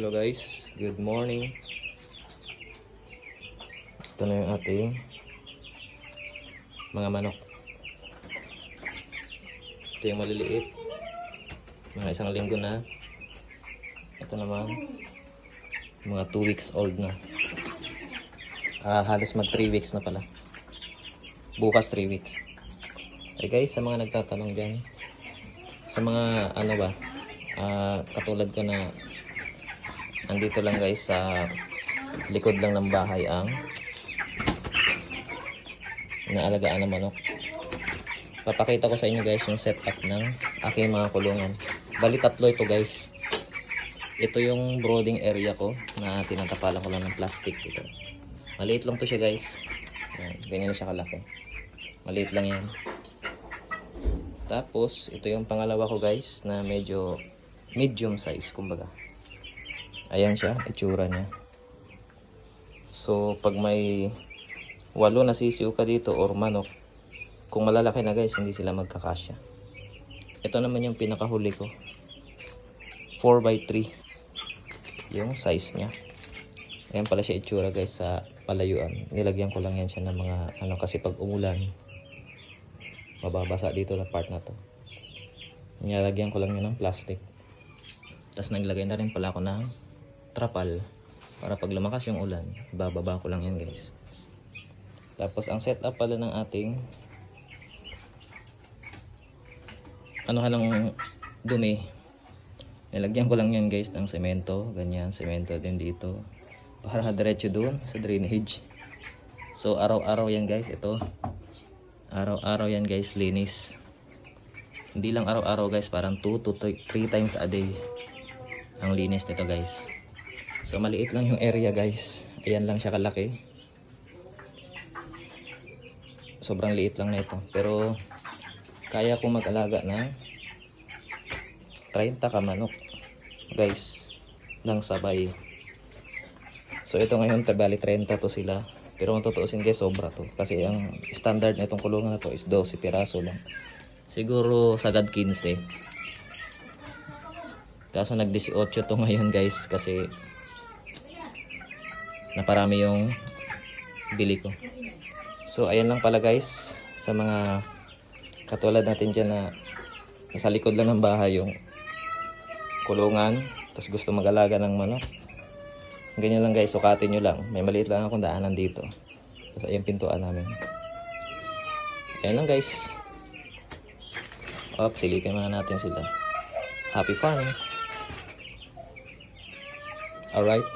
Hello guys, good morning. Ito na yung ating mga manok. Ito yung maliliit. Mga isang linggo na. Ito naman, mga 2 weeks old na. Ah, halos mag 3 weeks na pala. Bukas 3 weeks. Ay guys, sa mga nagtatanong dyan, sa mga ano ba, ah, katulad ko na andito lang guys sa likod lang ng bahay ang inaalagaan ng manok. Papakita ko sa inyo guys yung setup ng aking mga kulungan. Bali tatlo ito guys. Ito yung brooding area ko na tinatapalan ko lang ng plastic ito. Maliit lang to siya guys. Yan, ganyan na siya kalaki. Maliit lang yan. Tapos, ito yung pangalawa ko guys na medyo medium size kumbaga. Ayan siya, itsura niya. So, pag may walo na sisiyo ka dito or manok, kung malalaki na guys, hindi sila magkakasya. Ito naman yung pinakahuli ko. 4x3 yung size niya. Ayan pala siya itsura guys sa palayuan. Nilagyan ko lang yan siya ng mga ano kasi pag umulan, mababasa dito na part na to. Nilagyan ko lang yun ng plastic. Tapos naglagay na rin pala ako ng trapal para pag lumakas yung ulan, bababa ko lang yan guys. Tapos ang setup pala ng ating ano ng dumi. Nilagyan ko lang yan guys ng semento, ganyan, semento din dito para diretso doon sa drainage. So araw-araw yan guys, ito. Araw-araw yan guys, linis. Hindi lang araw-araw guys, parang 2 to 3 times a day ang linis nito guys. So maliit lang yung area guys. Ayan lang siya kalaki. Sobrang liit lang na ito. Pero kaya kong mag-alaga ng 30 ka manok guys ng sabay. So ito ngayon tabali 30 to sila. Pero kung tutuusin guys sobra to. Kasi ang standard na itong kulungan na to is 12 piraso lang. Siguro sagad 15. Kaso nag 18 to ngayon guys kasi naparami yung bili ko. So ayan lang pala guys sa mga katulad natin dyan na nasa likod lang ng bahay yung kulungan tapos gusto mag-alaga ng manok. Ganyan lang guys, sukatin nyo lang. May maliit lang akong daanan dito. Tapos ayan pintuan namin. Ayan lang guys. Op, silipin muna natin sila. Happy farming! Alright.